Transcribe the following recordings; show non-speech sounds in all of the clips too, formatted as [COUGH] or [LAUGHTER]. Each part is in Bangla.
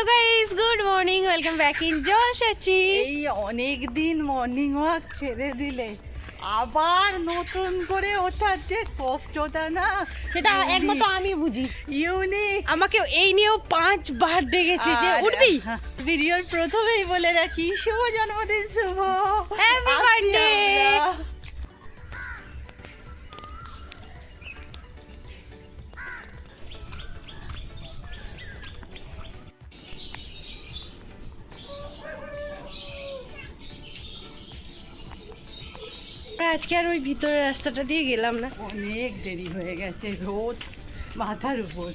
Hello guys good morning welcome back in জলসাচি এই অনেক দিন মর্নিং ওয়াক ছেড়ে দিলে। আবার নতুন করে ওঠার যে কষ্টটা না? সেটা একমাত্র আমি বুঝি। ইউনিক। আমাকে এই নিয়েও পাঁচবার ডেকেছে যে উঠবি? ভিডিওর প্রথমেই বলে রাখি শুভ জন্মদিন শুভ। Happy আসছি আজকে আর ওই ভিতরের রাস্তাটা দিয়ে গেলাম না। অনেক দেরি হয়ে গেছে রোদ মাথার উপর।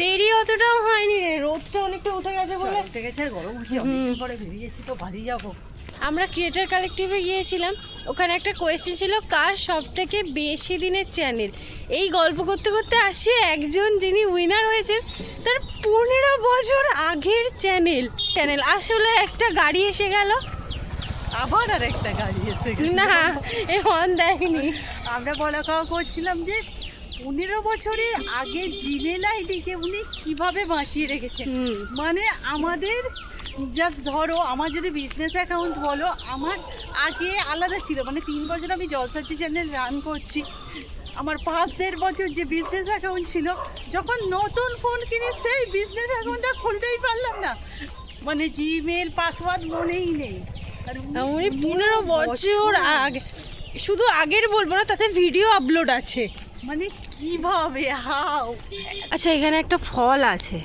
দেরি অতটাও হয়নি রে রোদটা অনেকটা উঠে গেছে বলে। উঠে গেছে গরম হচ্ছে অনেকদিন পরে বেরিয়েছি তো বাড়ি যাব। আমরা ক্রিয়েটার কালেকটিভে গিয়েছিলাম ওখানে একটা কোয়েশ্চেন ছিল কার সব থেকে বেশি দিনের চ্যানেল এই গল্প করতে করতে আসি একজন যিনি উইনার হয়েছেন তার পনেরো বছর আগের চ্যানেল চ্যানেল আসলে একটা গাড়ি এসে গেল আবার আর একটা গাড়ি এসে। না এ হর্ন দেয়নি। আমরা বলা খাওয়া করছিলাম যে পনেরো বছরের আগে জিমেল আইডিকে উনি কীভাবে বাঁচিয়ে রেখেছেন। মানে আমাদের জাস্ট ধরো আমার যদি বিজনেস অ্যাকাউন্ট বলো আমার আগে আলাদা ছিল। মানে তিন বছর আমি জলসাচি চ্যানেল রান করছি আমার পাঁচ দেড় বছর যে বিজনেস অ্যাকাউন্ট ছিল যখন নতুন ফোন কিনি সেই বিজনেস অ্যাকাউন্টটা খুলতেই পারলাম না। মানে জিমেল পাসওয়ার্ড মনেই নেই। উনি উনি পনেরো বছর আগে। শুধু আগের বলব না তাতে ভিডিও আপলোড আছে। মানে কীভাবে হাও আচ্ছা এখানে একটা ফল আছে।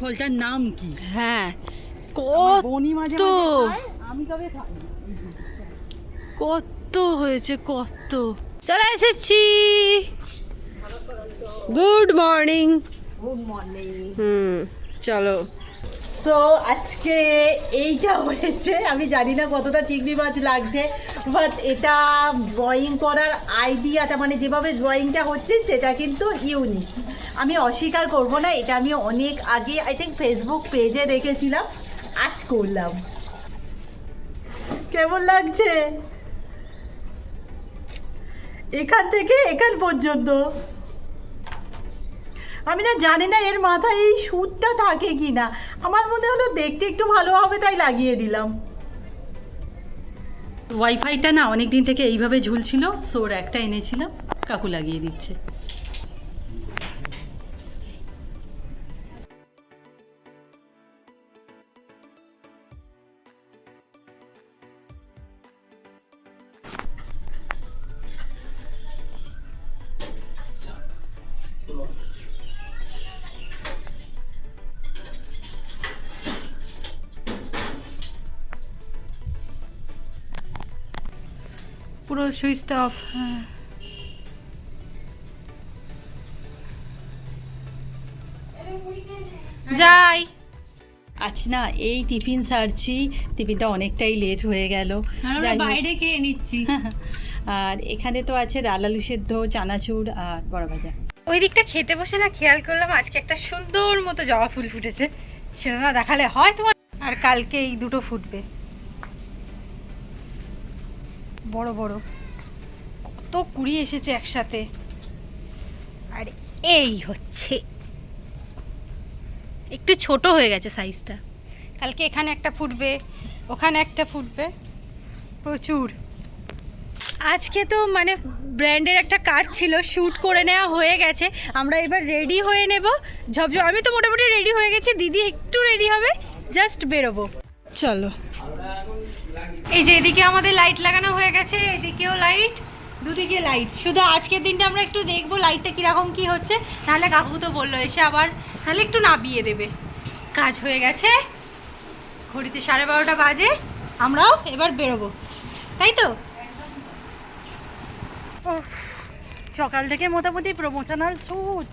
ফলটার নাম কি? হ্যাঁ কত বনি মাঝে তো। আমি তবে কত হয়েছে কত। চলে এসেছি। গুড মর্নিং গুড মর্নিং হুম চলো। তো আজকে এইটা হয়েছে, আমি জানি না কতটা চিংড়ি মাছ লাগছে বাট এটা ড্রয়িং করার আইডিয়াটা মানে যেভাবে ড্রয়িংটা হচ্ছে, সেটা কিন্তু ইউনিক আমি অস্বীকার করব না, এটা আমি অনেক আগে আই থিঙ্ক ফেসবুক পেজে দেখেছিলাম, আজ করলাম। কেমন লাগছে? এখান থেকে এখান পর্যন্ত। আমি না জানি না এর মাথায় এই সুরটা থাকে কি না আমার মনে হলো দেখতে একটু ভালো হবে, তাই লাগিয়ে দিলাম। ওয়াইফাইটা না অনেক দিন থেকে এইভাবে ঝুলছিল, সোর একটা এনেছিলাম কাকু লাগিয়ে দিচ্ছে। সুইচটা অফ হ্যাঁ যাই। আজ না এই টিফিন সারছি। টিফিনটা অনেকটাই লেট হয়ে গেল। বাইরে খেয়ে নিচ্ছি। [LAUGHS] আর এখানে তো আছে ডাল আলু সেদ্ধ চানাচুর আর বড় ভাজা। ওই দিকটা খেতে বসে না খেয়াল করলাম আজকে একটা সুন্দর মতো জবা ফুল ফুটেছে। সেটা না দেখালে হয় তোমার আর কালকে এই দুটো ফুটবে। বড় বড়। কত কুড়ি এসেছে একসাথে। আর এই হচ্ছে। একটু ছোট হয়ে গেছে সাইজটা। কালকে এখানে একটা ফুটবে, ওখানে একটা ফুটবে। প্রচুর। আজকে তো মানে ব্র্যান্ডের একটা কাজ ছিল শ্যুট করে নেওয়া হয়ে গেছে। আমরা এবার রেডি হয়ে নেব। ঝপঝপ আমি তো মোটামুটি রেডি হয়ে গেছি। দিদি একটু রেডি হবে, জাস্ট বেরোবো। চলো। এই যে এদিকে আমাদের লাইট লাগানো হয়ে গেছে, এদিকেও লাইট। দুদিকে লাইট শুধু আজকের দিনটা আমরা একটু দেখব লাইটটা কীরকম কি হচ্ছে। নাহলে কাকু তো বলল, এসে আবার তাহলে একটু নাবিয়ে দেবে। কাজ হয়ে গেছে। ঘড়িতে সাড়ে বারোটা বাজে। আমরাও এবার বেরোবো। তাই তো? সকাল থেকে মোটামুটি প্রমোশনাল শ্যুট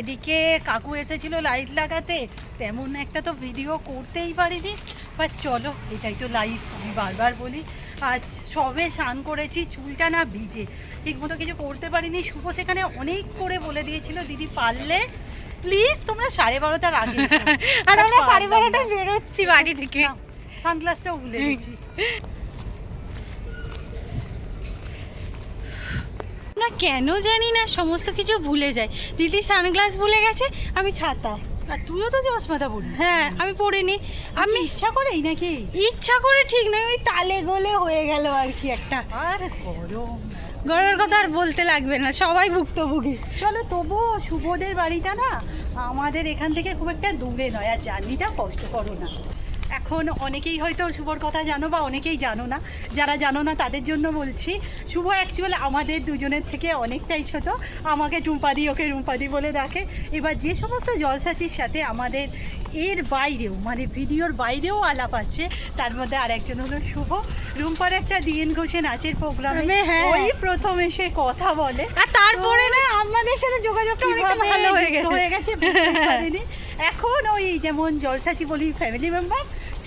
এদিকে কাকু এসেছিল লাইট লাগাতে। তেমন একটা তো ভিডিও করতেই পারিনি। বা চলো, এটাই তো লাইফ আমি বারবার বলি আজ সবে স্নান করেছি চুলটা না ভিজে। ঠিক মতো কিছু করতে পারিনি। শুভ সেখানে অনেক করে বলে দিয়েছিল দিদি পারলে প্লিজ তোমরা সাড়ে বারোটার আগে [LAUGHS] আর আমরা সাড়ে বারোটায় বেরোচ্ছি বাড়ি থেকে। সানগ্লাসটাও ভুলে গেছি। না কেন জানি না সমস্ত কিছু ভুলে যায় দিদি সানগ্লাস ভুলে গেছে আমি ছাতা তুইও তো চশমাটা পড়ি হ্যাঁ আমি পড়িনি। আমি ইচ্ছা করেই নাকি? ইচ্ছা করে ঠিক নয় ওই তালে গোলে হয়ে গেল আর কি একটা। আর গরম। গরমের কথা আর বলতে লাগবে না সবাই ভুক্তভোগী। চলো তবুও শুভদের বাড়িটা না আমাদের এখান থেকে খুব একটা দূরে নয় আর জার্নিটা কষ্ট করো না। এখন অনেকেই হয়তো শুভর কথা জানো বা অনেকেই জানো না। যারা জানো না তাদের জন্য বলছি শুভ অ্যাকচুয়াল আমাদের দুজনের থেকে অনেকটাই ছোট। আমাকে টুম্পাদি ওকে রুম্পাদি বলে ডাকে। এবার যে সমস্ত জলসাচির সাথে আমাদের এর বাইরেও মানে ভিডিওর বাইরেও আলাপ আছে তার মধ্যে আর একজন হলো শুভ। রুম্পার একটা ডিএন ঘোষে নাচের প্রোগ্রামে। ওই প্রথম এসে কথা বলে। আর তারপরে না আমাদের সাথে যোগাযোগটা অনেকটা ভালো হয়ে গেছে। হয়ে গেছে এখন ওই যেমন জলসাচি বলি ফ্যামিলি মেম্বার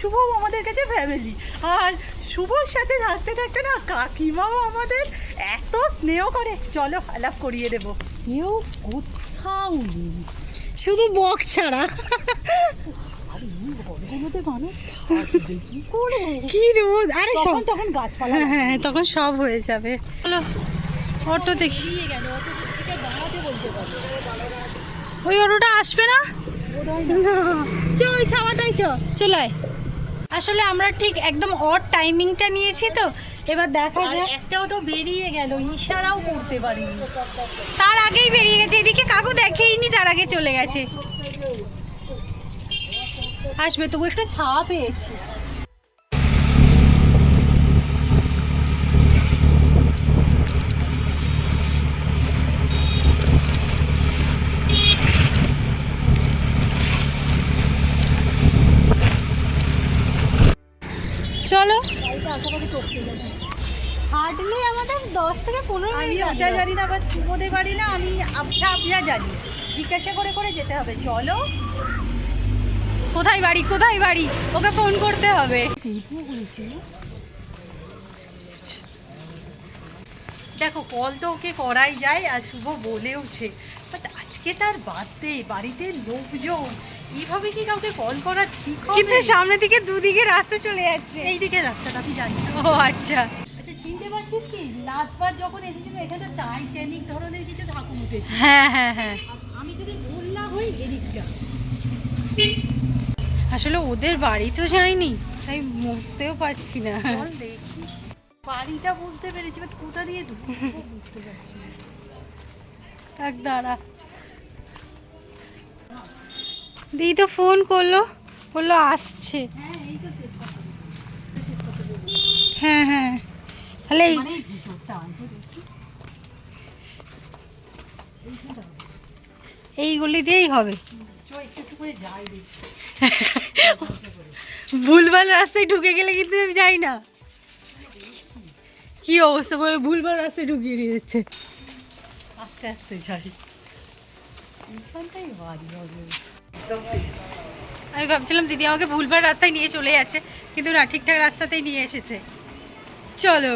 শুভও আমাদের কাছে ফ্যামিলি আর শুভর সাথে থাকতে থাকতে না কাকিমাও আমাদের এত স্নেহ করে। চলো আলাপ করিয়ে দেবো। কেউ কোথাও নেই। শুধু বক ছাড়া। আর এই ঘরগুলোতে মানুষ থাকবে কি করে? কি রোদ? আরে তখন তখন গাছপালা হ্যাঁ হ্যাঁ তখন সব হয়ে যাবে। চলো অটো দেখি। ওই অটোটা আসবে না? বোধহয় না। চ ওই ছাওয়াটাই চ। চলায় আসলে আমরা ঠিক একদম অড টাইমিংটা নিয়েছি তো। এবার দেখা যায় যাক। একটাও তো বেরিয়ে গেল ইশারাও করতে পারিনি। তার আগেই বেরিয়ে গেছে এদিকে কাকু দেখেইনি তার আগে চলে গেছে। আসবে তবু একটু ছাওয়া পেয়েছি। চলো। হার্ডলি আমাদের দশ থেকে পনেরো মিনিট ওটা জানি না সুবোধে বাড়ি না আমি আবছা আবছা জানি। জিজ্ঞাসা করে করে যেতে হবে চলো। কোথায় বাড়ি কোথায় বাড়ি? ওকে ফোন করতে হবে। দেখো কল তো ওকে করাই যায় আর শুভ বলেওছে। বাট আজকে তার বাদ বার্থডে বাড়িতে লোকজন। এইভাবে কি কাউকে কল করা ঠিক হবে? কিন্তু সামনের দিকে দুদিকে রাস্তা চলে যাচ্ছে। এই দিকে রাস্তাটা আমি জানি। ও আচ্ছা। আচ্ছা চিনতে পারছিস কি? লাস্টবার যখন এসেছিল এখানে টাইটানিক ধরনের কিছু ঠাকুর উঠেছে। হ্যাঁ হ্যাঁ হ্যাঁ। আমি যদি ভুল না হই এদিকটা। আসলে ওদের বাড়ি তো যায়নি তাই বুঝতেও পারছি না। দেখি। বাড়িটা বুঝতে পেরেছি বাট কোথা দিয়ে ঢুকবো বুঝতে পারছি না। থাক দাঁড়া। দিদি তো ফোন করল, বলল আসছে হ্যাঁ। হ্যাঁ তাহলে এই- মানে এই ভিতরটা আনতে দেখি এইখানটা হবে। এই গলি দিয়েই হবে ভুলভাল রাস্তায় ঢুকে গেলে কিন্তু আমি যাই না কি অবস্থা বলে, ভুলভাল রাস্তায় ঢুকিয়ে দিয়ে যাচ্ছে আস্তে আস্তে যাই আমি ভাবছিলাম দিদি আমাকে ভুলভাল রাস্তায় নিয়ে চলে যাচ্ছে কিন্তু না ঠিকঠাক রাস্তাতেই নিয়ে এসেছে। চলো।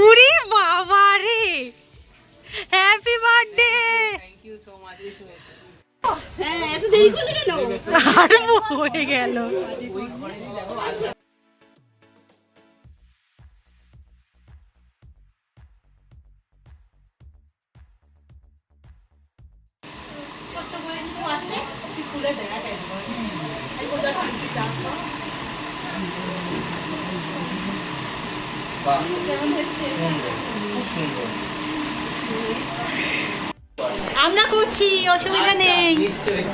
উরি বাবা রে! হ্যাপি বার্থডে হ্যাঁ এত দেরি করলে কেন? আর হয়ে গেল। আমরা করছি অসুবিধা নেই। নিশ্চয়ই।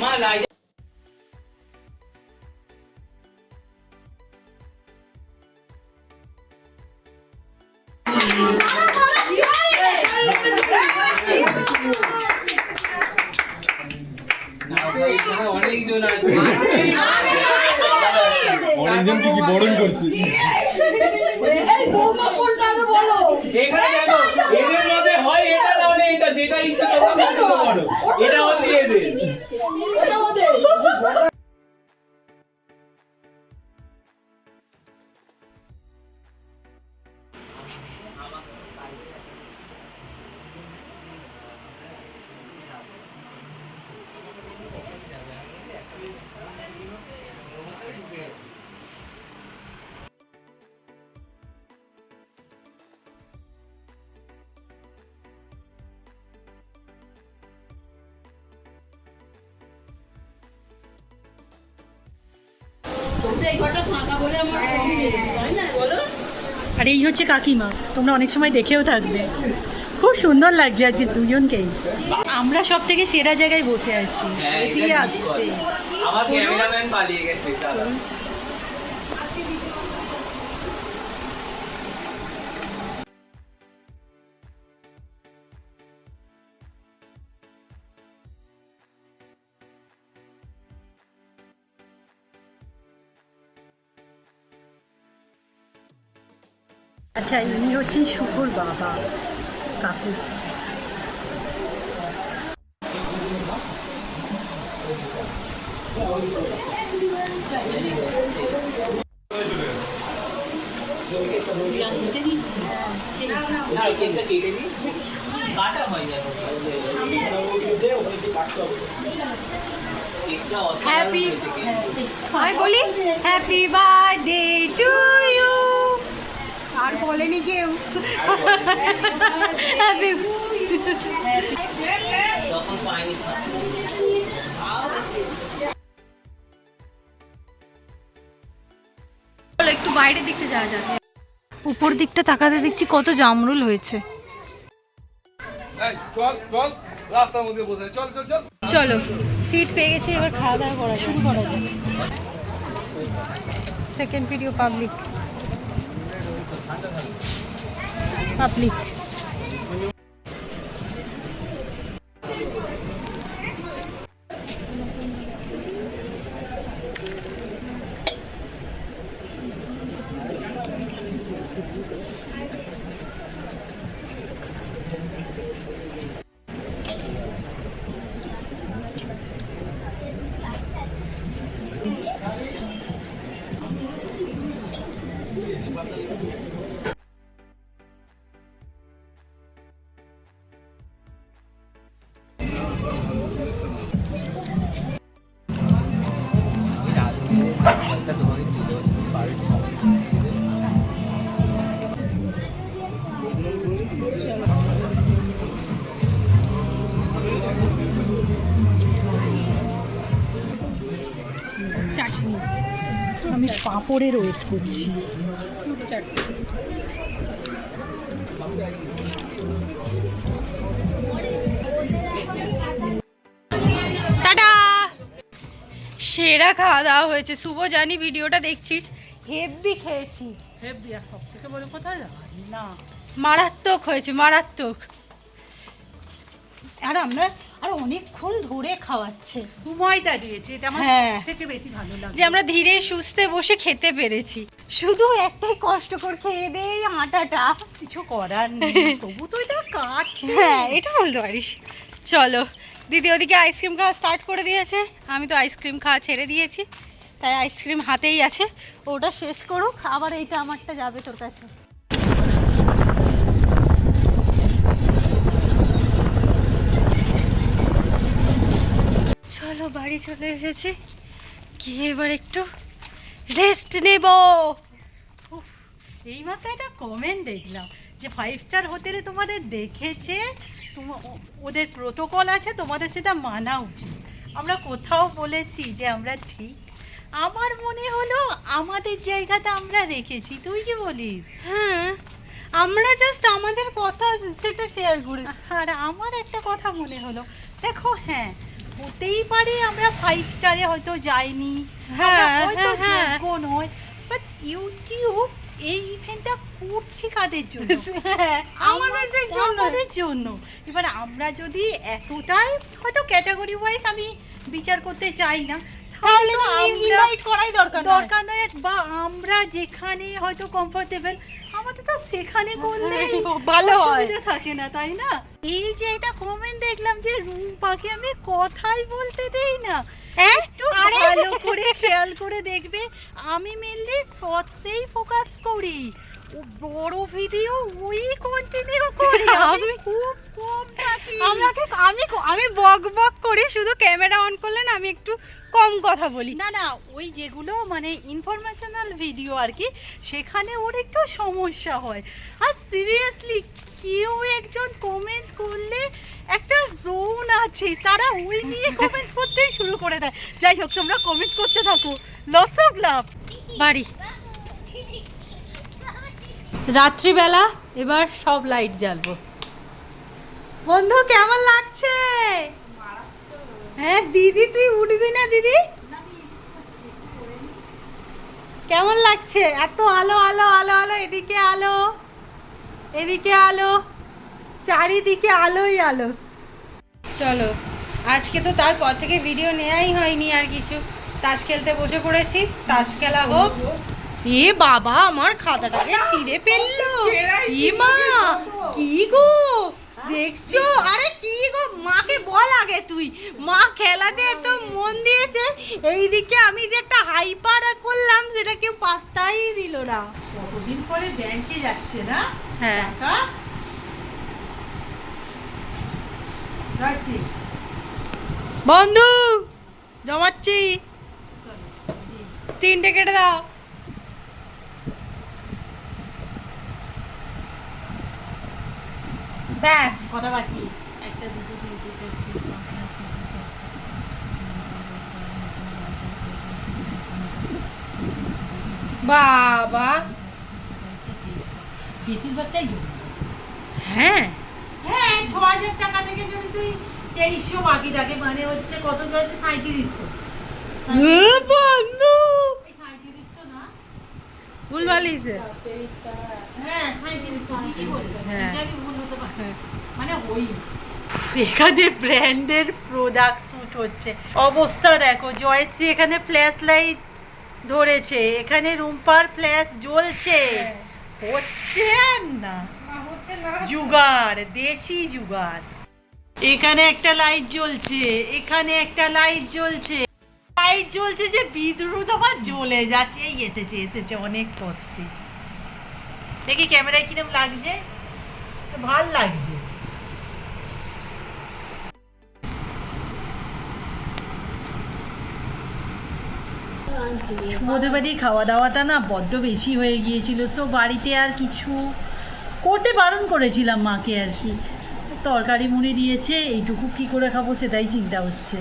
মা অনেকজন আছে। অনেকজন কি বরণ করছে এখানে দেখো এদের মধ্যে হয় এটা তাহলে এটা যেটা ইচ্ছা তোমরা করতে পারো এটা হচ্ছে এদের। আর এই হচ্ছে কাকিমা তোমরা অনেক সময় দেখেও থাকবে। খুব সুন্দর লাগছে আজকে দুজনকেই। আমরা সব থেকে সেরা জায়গায় বসে আছি। হ্যাঁ, আসছে। আচ্ছা ইনি হচ্ছেন শুভর বাবা কাকু। হয় হ্যাপি আমি বলি হ্যাপি বার্থডে টু ইউ আর বলেনি কেউ। একটু বাইরের দিকটা যাওয়া যাবে উপর দিকটা তাকাতে দেখছি কত জামরুল হয়েছে। এই, চল চল রাস্তার মধ্যে বসে চল চল চল। চলো সিট পেয়ে গেছি এবার খাওয়া দাওয়া করা শুরু করা যাক। Second video public public chutney পাঁপড়ের wait করছি। টাটা! সেরা খাওয়া দাওয়া হয়েছে। শুভ জানি ভিডিওটা দেখছিস? হেভি খেয়েছি। হেব্বি আর সব থেকে বড় কথা রান্না মারাত্মক হয়েছে মারাত্মক। আর আমরা আর অনেকক্ষণ ধরে খাওয়াচ্ছে। সময়টা দিয়েছে এটা আমার হ্যাঁ। থেকে বেশি ভালো লাগে। যে আমরা ধীরে সুস্থে বসে খেতে পেরেছি। শুধু একটাই কষ্ট করে খেয়ে দেই আটাটা। কিছু করার নেই তবু তো এটা কাজ। হ্যাঁ এটা বলতে পারিস। চলো দিদি ওদিকে আইসক্রিম খাওয়া স্টার্ট করে দিয়েছে। আমি তো আইসক্রিম খাওয়া ছেড়ে দিয়েছি। তাই আইসক্রিম হাতেই আছে। ওটা শেষ করুক আবার এইটা আমারটা যাবে তোর কাছে চলো বাড়ি চলে এসেছি। গিয়ে এবার একটু রেস্ট নেব। এই মাত্র একটা কমেন্ট দেখলাম যে ফাইভ স্টার হোটেলে তোমাদের দেখেছে ওদের প্রোটোকল আছে তোমাদের সেটা মানা উচিত। আমরা কোথাও বলেছি যে আমরা ঠিক। আমার মনে হলো আমাদের জায়গাটা আমরা রেখেছি তুই কি বলিস? হ্যাঁ আমরা জাস্ট আমাদের কথা সেটা শেয়ার করি। আর আমার একটা কথা মনে হলো। দেখো হ্যাঁ হতেই পারে আমরা ফাইভ স্টারে হয়তো যাইনি। হ্যাঁ, হয়তো হ্যাঁ, হ্যাঁ। যোগ্য নয় বাট ইউটিউব এই ইভেন্টটা করছি কাদের জন্য? [LAUGHS] হ্যাঁ, আমাদের জন্য। আমাদের জন্য। এবার আমরা যদি এতটাই হয়তো ক্যাটাগরি ওয়াইজ আমি বিচার করতে চাই না তাহলে ইনভাইট করাই দরকার। দরকার নয়। বা আমরা যেখানে হয়তো কমফোর্টেবল আমাদের তো সেখানে করলে ভালো হয়। থাকে না তাই না? এই যে এটা কমেন্ট দেখলাম যে রুম্পাকে আমি কথাই বলতে দেই না। হ্যাঁ? ভালো করে খেয়াল করে দেখবে আমি মেনলি শর্টসেই ফোকাস করি। বড় ভিডিও ওই কন্টিনিউ করি আমি খুব কম থাকি। আমাকে আমি আমি বক বক করি শুধু ক্যামেরা অন করলে না আমি একটু কম কথা বলি। না না ওই যেগুলো মানে ইনফরমেশনাল ভিডিও আর কি সেখানে ওর একটু সমস্যা হয়। আর সিরিয়াসলি কেউ একজন কমেন্ট করলে একটা জোন আছে তারা ওই নিয়ে কমেন্ট করতেই শুরু করে দেয়। যাই হোক তোমরা কমেন্ট করতে থাকো। লস অফ লাভ বাড়ি। রাত্রিবেলা এবার সব লাইট জ্বালবো। বন্ধু, কেমন লাগছে? হ্যাঁ দিদি, তুই উঠবি না, দিদি? কেমন লাগছে? এত আলো আলো আলো আলো, এদিকে আলো এদিকে আলো, চারিদিকে আলোই আলো। চলো, আজকে তো তারপর থেকে ভিডিও নেওয়াই হয়নি আর কিছু। তাস খেলতে বসে পড়েছি, তাস খেলা হোক। এ বাবা আমার খাতাটাকে ছিঁড়ে ফেলল। কি মা কি গো? দেখছ? আরে কি গো? মাকে বল আগে তুই। মা খেলাতে এত মন দিয়েছে। এইদিকে আমি যে একটা হাইপার করলাম সেটা কেউ পাত্তাই দিল না। কতদিন পরে ব্যাংকে যাচ্ছে না? হ্যাঁ। বন্ধু জমাচ্ছি। তিনটে কেটে দাও। ব্যাস কথা বাকি একটা দুটো তিনটে বাবা বেশিরভাগটাই হ্যাঁ হ্যাঁ ছ হাজার টাকা থেকে যদি তুই তেইশশো বাকি থাকে মানে হচ্ছে কত যাচ্ছে সাঁত্রিশশো ভুল হ্যাঁ বলেছ। হ্যাঁ। ভুল পারি। মানে এখানে ব্র্যান্ডের প্রোডাক্ট শুট হচ্ছে। অবস্থা দেখো জয়শ্রী এখানে ফ্ল্যাশ লাইট ধরেছে। এখানে রুম্পার ফ্ল্যাশ জ্বলছে। হচ্ছে আর না। জুগার দেশি জুগার। এখানে একটা লাইট জ্বলছে। এখানে একটা লাইট জ্বলছে। লাইট জ্বলছে যে জ্বলে যাচ্ছে। এই এসেছে এসেছে, অনেক কষ্টে। দেখি ক্যামেরায় কিরম লাগছে? ভালো লাগছে। খাওয়া দাওয়াটা না বড্ড বেশি হয়ে গিয়েছিল, তো বাড়িতে আর কিছু করতে বারণ করেছিলাম মাকে আর কি। তরকারি মুড়ি দিয়েছে, এইটুকু কি করে খাব সেটাই চিন্তা হচ্ছে।